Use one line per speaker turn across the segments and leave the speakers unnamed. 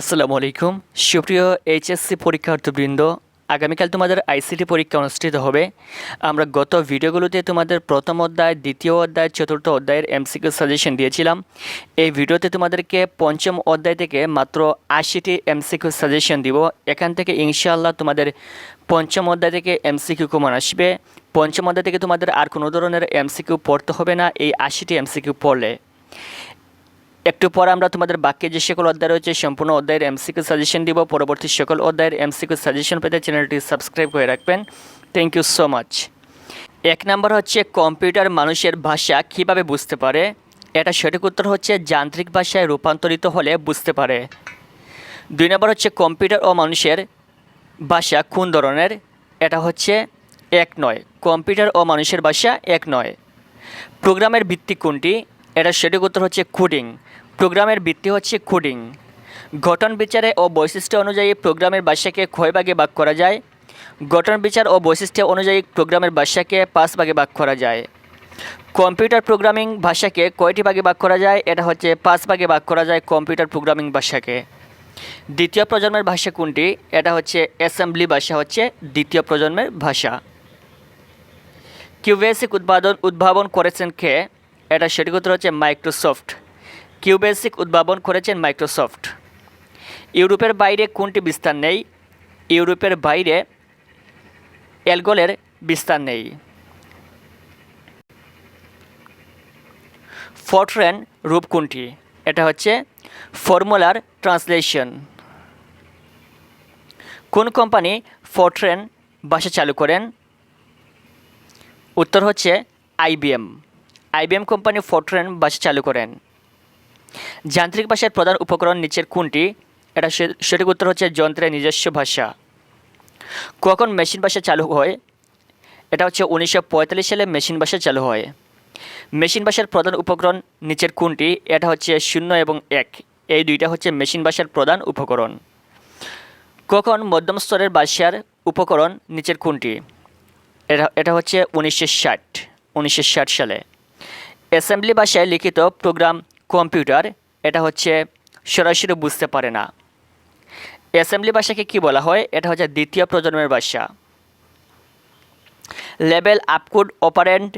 আসসালামু আলাইকুম। সুপ্রিয় এইচএসসি পরীক্ষার্থীবৃন্দ, আগামীকাল তোমাদের আইসিটি পরীক্ষা অনুষ্ঠিত হবে। আমরা গত ভিডিওগুলোতে তোমাদের প্রথম অধ্যায়, দ্বিতীয় অধ্যায়, চতুর্থ অধ্যায়ের এমসিকিউ সাজেশন দিয়েছিলাম। এই ভিডিওতে তোমাদেরকে পঞ্চম অধ্যায় থেকে মাত্র আশিটি এমসিকিউ সাজেশন দিব। এখান থেকে ইনশাআল্লাহ তোমাদের পঞ্চম অধ্যায় থেকে এমসিকিউ কমন আসবে। পঞ্চম অধ্যায় থেকে তোমাদের আর কোনো ধরনের এমসিকিউ পড়তে হবে না, এই আশিটি এমসিকিউ পড়লে। একটু পর আমরা তোমাদের বাক্যে যে সকল অধ্যায় রয়েছে, সম্পূর্ণ অধ্যায়ের এমসিকিউ সাজেশন দিব। পরবর্তী সকল অধ্যায়ের এমসিকিউ সাজেশন পেতে চ্যানেলটি সাবস্ক্রাইব করে রাখবেন। থ্যাংক ইউ সো মাচ এক নম্বর হচ্ছে কম্পিউটার মানুষের ভাষা কীভাবে বুঝতে পারে? এটা সঠিক উত্তর হচ্ছে, যান্ত্রিক ভাষায় রূপান্তরিত হলে বুঝতে পারে। দুই নম্বর হচ্ছে কম্পিউটার ও মানুষের ভাষা কোন ধরনের? এটা হচ্ছে, এক নয়। কম্পিউটার ও মানুষের ভাষা এক নয়। প্রোগ্রামের ভিত্তি কোনটি? এটা সঠিক উত্তর হচ্ছে কোডিং প্রোগ্রামের ভিত্তি হচ্ছে কোডিং গঠন বিচারে ও বৈশিষ্ট্য অনুযায়ী প্রোগ্রামের ভাষাকে কয় ভাগে ভাগ করা যায়। গঠন বিচার ও বৈশিষ্ট্য অনুযায়ী প্রোগ্রামের ভাষাকে পাঁচ ভাগে ভাগ করা যায়। কম্পিউটার প্রোগ্রামিং ভাষাকে কয়টি ভাগে ভাগ করা যায়? এটা হচ্ছে পাঁচ ভাগে ভাগ করা যায় কম্পিউটার প্রোগ্রামিং ভাষাকে দ্বিতীয় প্রজন্মের ভাষা কোনটি? এটা হচ্ছে অ্যাসেম্বলি ভাষা হচ্ছে দ্বিতীয় প্রজন্মের ভাষা কিউবেসিক উৎপাদন উদ্ভাবন করেছেন কে? এটা সঠিক উত্তর হচ্ছে মাইক্রোসফট। কিউবেসিক উদ্ভাবন করেছেন মাইক্রোসফট। ইউরোপের বাইরে কোনটি বিস্তার নেই? ইউরোপের বাইরে অ্যালগোলের বিস্তার নেই। ফরট্রেন রূপ কোনটি? এটা হচ্ছে ফর্মুলার ট্রান্সলেশন। কোন কোম্পানি ফরট্রেন ভাষা চালু করেন? উত্তর হচ্ছে আইবিএম আইবিএম কোম্পানি ফরট্রেন বাস চালু করেন। যান্ত্রিক ভাষার প্রধান উপকরণ নিচের কোনটি? এটা সঠিক উত্তর হচ্ছে যন্ত্রের নিজস্ব ভাষা। কখন মেশিন ভাষা চালু হয়? এটা হচ্ছে উনিশশো পঁয়তাল্লিশ সালে মেশিন ভাষা চালু হয়। মেশিন ভাষার প্রধান উপকরণ নিচের কোনটি? এটা হচ্ছে শূন্য এবং এক। এই দুইটা হচ্ছে মেশিন ভাষার প্রধান উপকরণ। কখন মধ্যম স্তরের ভাষার উপকরণ নিচের কোনটি? এটা এটা হচ্ছে উনিশশো ষাট উনিশশো ষাট সালে। অ্যাসেম্বলি ভাষায় লিখিত প্রোগ্রাম কম্পিউটার, এটা হচ্ছে সরাসরি বুঝতে পারে না। অ্যাসেম্বলি ভাষাকে কি বলা হয়? এটা হচ্ছে দ্বিতীয় প্রজন্মের ভাষা। লেভেল, আপকোড অপারেন্ট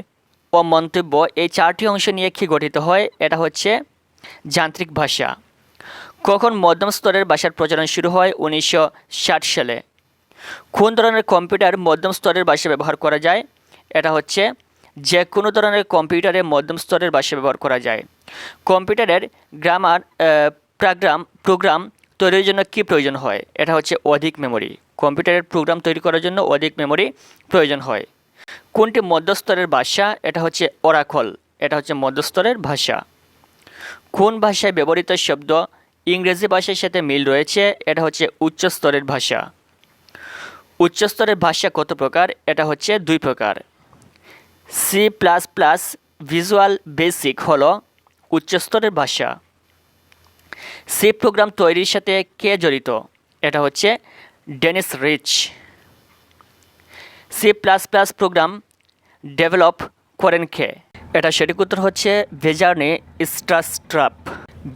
ও মন্তব্য এই চারটি অংশ নিয়ে কি গঠিত হয়? এটা হচ্ছে যান্ত্রিক ভাষা। কখন মধ্যম স্তরের ভাষার প্রচলন শুরু হয়? উনিশশো ষাট সালে। কোন ধরনের কম্পিউটার মধ্যম স্তরের ভাষা ব্যবহার করা যায়? এটা হচ্ছে যে কোনো ধরনের কম্পিউটারে মধ্যম স্তরের ভাষা ব্যবহার করা যায়। কম্পিউটারের গ্রামার প্রোগ্রাম প্রোগ্রাম তৈরির জন্য কী প্রয়োজন হয়? এটা হচ্ছে অধিক মেমরি। কম্পিউটারের প্রোগ্রাম তৈরি করার জন্য অধিক মেমরি প্রয়োজন হয়। কোনটি মধ্যস্তরের ভাষা? এটা হচ্ছে ওরাকল। এটা হচ্ছে মধ্যস্তরের ভাষা। কোন ভাষায় ব্যবহৃত শব্দ ইংরেজি ভাষার সাথে মিল রয়েছে? এটা হচ্ছে উচ্চ স্তরের ভাষা। উচ্চস্তরের ভাষা কত প্রকার? এটা হচ্ছে দুই প্রকার। C plus plus visual basic হলো উচ্চস্তরের ভাষা। সি প্রোগ্রাম তৈরির সাথে কে জড়িত? এটা হচ্ছে Dennis Ritchie C plus plus program develop করেন কে? এটা সঠিক উত্তর হচ্ছে বেজার্নে স্ট্রাস্ট্রাপ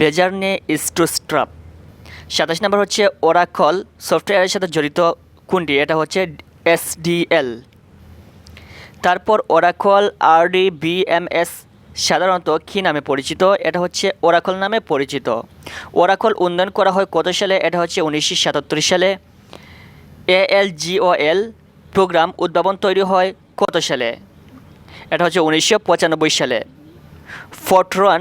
বেজার্নে স্ট্রোস্ট্রাপ সাতাশ নম্বর হচ্ছে ওরাকল সফটওয়্যারের সাথে জড়িত কোনটি? এটা হচ্ছে এসডিএল তারপর ওরাকল আরডি বিএমএস সাধারণত কী নামে পরিচিত? এটা হচ্ছে ওরাকল নামে পরিচিত। ওরাকল উন্নয়ন করা হয় কত সালে? এটা হচ্ছে উনিশশো সাতাত্তর সালে। এএলজিওএল প্রোগ্রাম উদ্ভাবন তৈরি হয় কত সালে? এটা হচ্ছে উনিশশো পঁচানব্বই সালে। ফটরন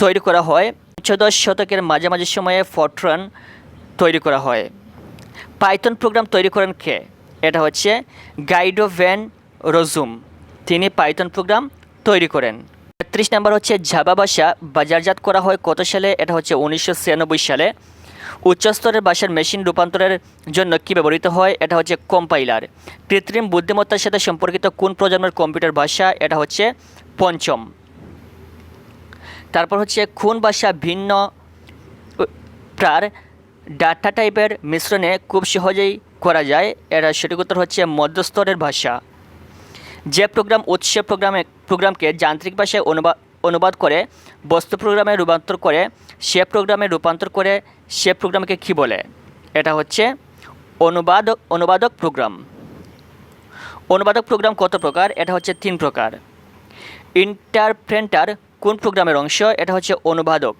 তৈরি করা হয় চোদ্দশ শতকের মাঝামাঝি সময়ে ফটরন তৈরি করা হয়। পাইথন প্রোগ্রাম তৈরি করেন কে? এটা হচ্ছে গাইডো ভ্যান রজুম তিনি পাইথন প্রোগ্রাম তৈরি করেন। তেত্রিশ নাম্বার হচ্ছে জাবা ভাষা। বাজারজাত করা হয় কত সালে? এটা হচ্ছে উনিশশো ছিয়ানব্বই সালে। উচ্চস্তরের ভাষার মেশিন রূপান্তরের জন্য কি ব্যবহৃত হয়? এটা হচ্ছে কম্পাইলার কৃত্রিম বুদ্ধিমত্তার সাথে সম্পর্কিত কোন প্রজন্মের কম্পিউটার ভাষা? এটা হচ্ছে পঞ্চম। তারপর হচ্ছে কোন ভাষা ভিন্ন? প্রার ডাটা টাইপের মিশ্রণে খুব সহজেই করা যায়। এটা সঠিক উত্তর হচ্ছে মধ্যস্তরের ভাষা। যে প্রোগ্রাম উৎস প্রোগ্রামে প্রোগ্রামকে যান্ত্রিক ভাষায় অনুবাদ অনুবাদ করে, বস্তু প্রোগ্রামে রূপান্তর করে, সে প্রোগ্রামে রূপান্তর করে সে প্রোগ্রামকে কী বলে? এটা হচ্ছে অনুবাদক অনুবাদক প্রোগ্রাম। অনুবাদক প্রোগ্রাম কত প্রকার? এটা হচ্ছে তিন প্রকার। ইন্টারপ্রেন্টার কোন প্রোগ্রামের অংশ? এটা হচ্ছে অনুবাদক।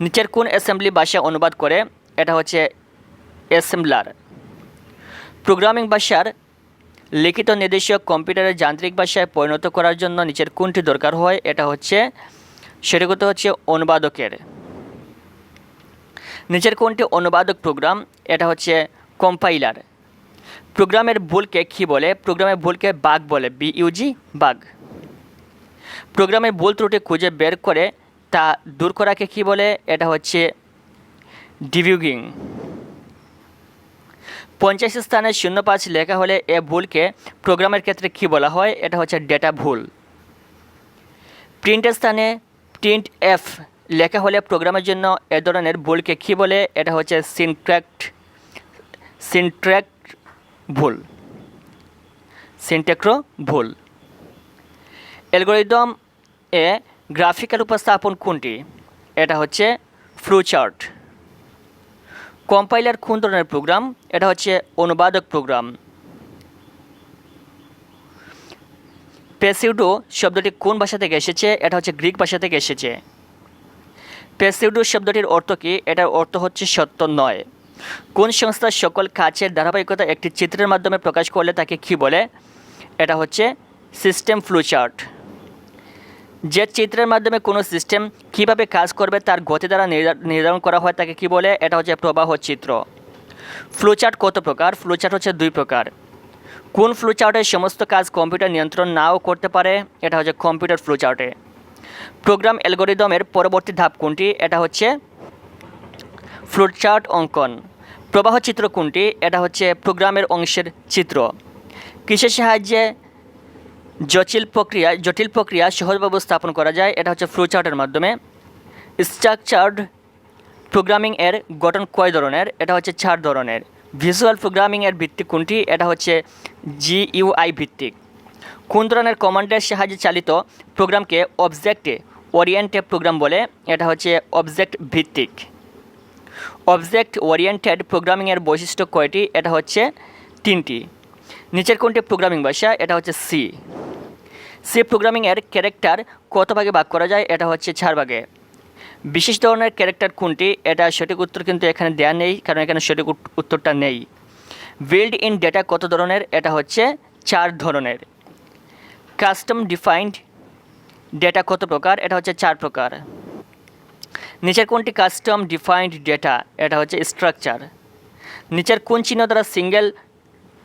নিচের কোন অ্যাসেম্বলি ভাষা অনুবাদ করে? এটা হচ্ছে অ্যাসেম্বলার। প্রোগ্রামিং ভাষার লিখিত নির্দেশক কম্পিউটারের যান্ত্রিক ভাষায় পরিণত করার জন্য নিচের কোনটি দরকার হয়, এটা হচ্ছে, সেটি করতে হচ্ছে অনুবাদকের। নিচের কোনটি অনুবাদক প্রোগ্রাম, এটা হচ্ছে কম্পাইলার। প্রোগ্রামের ভুলকে কী বলে? প্রোগ্রামের ভুলকে বাগ বলে বিইউজি বাগ। প্রোগ্রামের ভুল ত্রুটি খুঁজে বের করে তা দূর করাকে কী বলে? এটা হচ্ছে ডিভিউগিং পঞ্চাশ স্থানে শূন্য পাঁচ লেখা হলে এ ভুলকে প্রোগ্রামের ক্ষেত্রে কী বলা হয়? এটা হচ্ছে ডেটা ভুল। প্রিন্টের স্থানে প্রিন্ট এফ লেখা হলে প্রোগ্রামের জন্য এ ধরনের ভুলকে কী বলে? এটা হচ্ছে সিনট্র্যাক্ট সিনট্র্যাক্ট ভুল। সিনটেক্রো ভুল। অ্যালগোরিদম এ গ্রাফিক্যাল উপস্থাপন কোনটি? এটা হচ্ছে ফ্লুচার্ট কম্পাইলার কোন ধরনের প্রোগ্রাম? এটা হচ্ছে অনুবাদক প্রোগ্রাম। পেসিউডো শব্দটি কোন ভাষা থেকে এসেছে? এটা হচ্ছে গ্রিক ভাষা থেকে এসেছে। পেসিউডো শব্দটির অর্থ কী? এটার অর্থ হচ্ছে সত্য নয়। কোন সংস্থার সকল কাজের ধারাবাহিকতা একটি চিত্রের মাধ্যমে প্রকাশ করলে তাকে কী বলে? এটা হচ্ছে সিস্টেম ফ্লুচার্ট যে চিত্রের মাধ্যমে কোনো সিস্টেম কীভাবে কাজ করবে তার গতি দ্বারা নির্ধা- নির্ধারণ করা হয় তাকে কী বলে? এটা হচ্ছে প্রবাহ চিত্র। ফ্লোচার্ট কত প্রকার? ফ্লোচার্ট হচ্ছে দুই প্রকার। কোন ফ্লোচার্টের সমস্ত কাজ কম্পিউটার নিয়ন্ত্রণ নাও করতে পারে? এটা হচ্ছে কম্পিউটার ফ্লোচার্টে প্রোগ্রাম অ্যালগোরিদমের পরবর্তী ধাপ কোনটি? এটা হচ্ছে ফ্লোচার্ট অঙ্কন। প্রবাহ চিত্র কোনটি? এটা হচ্ছে প্রোগ্রামের অংশের চিত্র। কিসের সাহায্যে জটিল প্রক্রিয়া জটিল প্রক্রিয়া সহজভাবে স্থাপন করা যায়। এটা হচ্ছে ফ্লোচার্টের মাধ্যমে। স্ট্রাকচার্ড প্রোগ্রামিং এর গঠন কয় ধরনের? এটা হচ্ছে চার ধরনের। ভিজুয়াল প্রোগ্রামিং এর ভিত্তিক কোনটি? এটা হচ্ছে জিইউআই ভিত্তিক। কোন ধরনের কমান্ডের সাহায্যে চালিত প্রোগ্রামকে অবজেক্টে ওরিয়েন্টেড প্রোগ্রাম বলে? এটা হচ্ছে অবজেক্ট ভিত্তিক। অবজেক্ট ওরিয়েন্টেড প্রোগ্রামিংয়ের বৈশিষ্ট্য কয়টি? এটা হচ্ছে তিনটি। নিচের কোনটি প্রোগ্রামিং ভাষা? এটা হচ্ছে সি সি প্রোগ্রামিংয়ের ক্যারেক্টার কত ভাগে ভাগ করা যায়? এটা হচ্ছে চার ভাগে। বিশেষ ধরনের ক্যারেক্টার কোনটি? এটা সঠিক উত্তর কিন্তু এখানে দেওয়া নেই, কারণ এখানে সঠিক উত- উত্তরটা নেই। বিল্ড ইন ডেটা কত ধরনের? এটা হচ্ছে চার ধরনের। কাস্টম ডিফাইন্ড ডেটা কত প্রকার? এটা হচ্ছে চার প্রকার। নিচের কোনটি? কাস্টম ডিফাইন্ড ডেটা এটা হচ্ছে স্ট্রাকচার নিচের কোন চিহ্ন দ্বারা সিঙ্গেল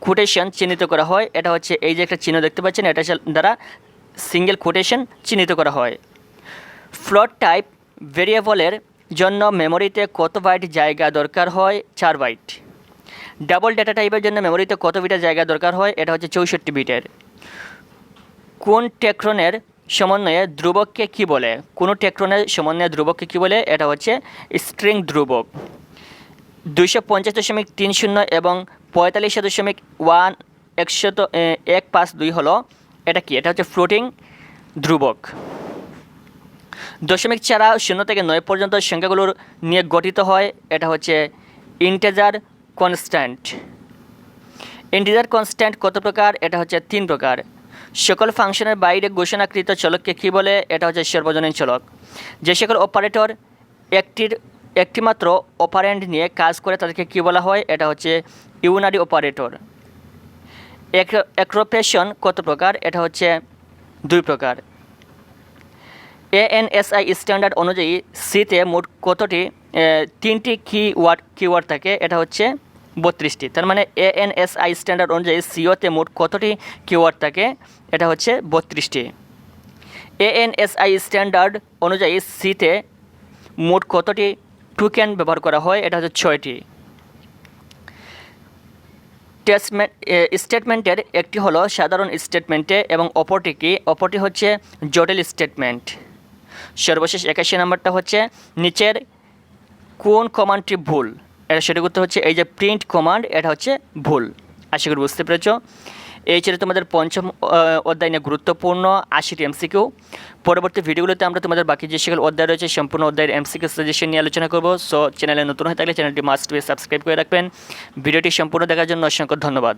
কোটেশন চিহ্নিত করা হয়। এটা হচ্ছে এই যে একটা চিহ্ন দেখতে পাচ্ছেন, এটা দ্বারা সিঙ্গেল কোটেশন চিহ্নিত করা হয়। ফ্লট টাইপ ভেরিয়েবলের জন্য মেমোরিতে কত বাইট জায়গা দরকার হয়? চার বাইট ডাবল ডেটা টাইপের জন্য মেমোরিতে কত বিটের জায়গা দরকার হয়? এটা হচ্ছে চৌষট্টি বিটের। কোন টেক্রনের সমন্বয়ে ধ্রুবককে কি বলে? কোন টেক্রনের সমন্বয়ে ধ্রুবককে কি বলে? এটা হচ্ছে স্ট্রিং ধ্রুবক। দুইশো পঞ্চাশ দশমিক তিন শূন্য এবং পঁয়তাল্লিশ দশমিক ওয়ান, একশত এক পাঁচ দুই হলো এটা কি? এটা হচ্ছে ফ্লোটিং ধ্রুবক। দশমিক ছাড়া শূন্য থেকে নয় পর্যন্ত সংখ্যাগুলোর নিয়ে গঠিত হয়। এটা হচ্ছে ইন্টেজার কনস্ট্যান্ট ইন্টিজার কনস্ট্যান্ট কত প্রকার? এটা হচ্ছে তিন প্রকার। সকল ফাংশনের বাইরে ঘোষণাকৃত চলককে কী বলে? এটা হচ্ছে সর্বজনীন চলক। যে সকল অপারেটর একটির, একটিমাত্র অপারেন্ট নিয়ে কাজ করে তাদেরকে কী বলা হয়? এটা হচ্ছে ইউনারি অপারেটর। অ্যাক্রোপেশন কত প্রকার? এটা হচ্ছে দুই প্রকার। এএনএসআই স্ট্যান্ডার্ড অনুযায়ী সিতে মোট কতটি তিনটি কি ওয়ার্ড কিওয়ার্ড থাকে? এটা হচ্ছে বত্রিশটি। তার মানে এএনএসআই স্ট্যান্ডার্ড অনুযায়ী সিওতে মোট কতটি কিওয়ার্ড থাকে? এটা হচ্ছে বত্রিশটি। এএনএসআই স্ট্যান্ডার্ড অনুযায়ী সিতে মোট কতটি টুকেন ব্যবহার করা হয়? এটা হচ্ছে ছয়টি। টেস্টমেন্ট স্টেটমেন্টের একটি হলো সাধারণ স্টেটমেন্টে এবং অপরটি কি? অপরটি হচ্ছে জটিল স্টেটমেন্ট সর্বশেষ একাশি নম্বরটা হচ্ছে নিচের কোন কমান্ডটি ভুল? এটা সেটা করতে হচ্ছে এই যে প্রিন্ট কমান্ড এটা হচ্ছে ভুল। আশা করি বুঝতে পেরেছ। এই ছিল তোমাদের পঞ্চম অধ্যায় নিয়ে গুরুত্বপূর্ণ আশিটি এমসিকিউ। পরবর্তী ভিডিওগুলোতে আমরা তোমাদের বাকি যে সকল অধ্যায় রয়েছে, সম্পূর্ণ অধ্যায়ের এমসিকিউ সাজেশন নিয়ে আলোচনা করব। সো চ্যানেলে নতুন হয়ে থাকলে চ্যানেলটি মাস্ট সাবস্ক্রাইব করে রাখবেন। ভিডিওটি সম্পূর্ণ দেখার জন্য অসংখ্য ধন্যবাদ।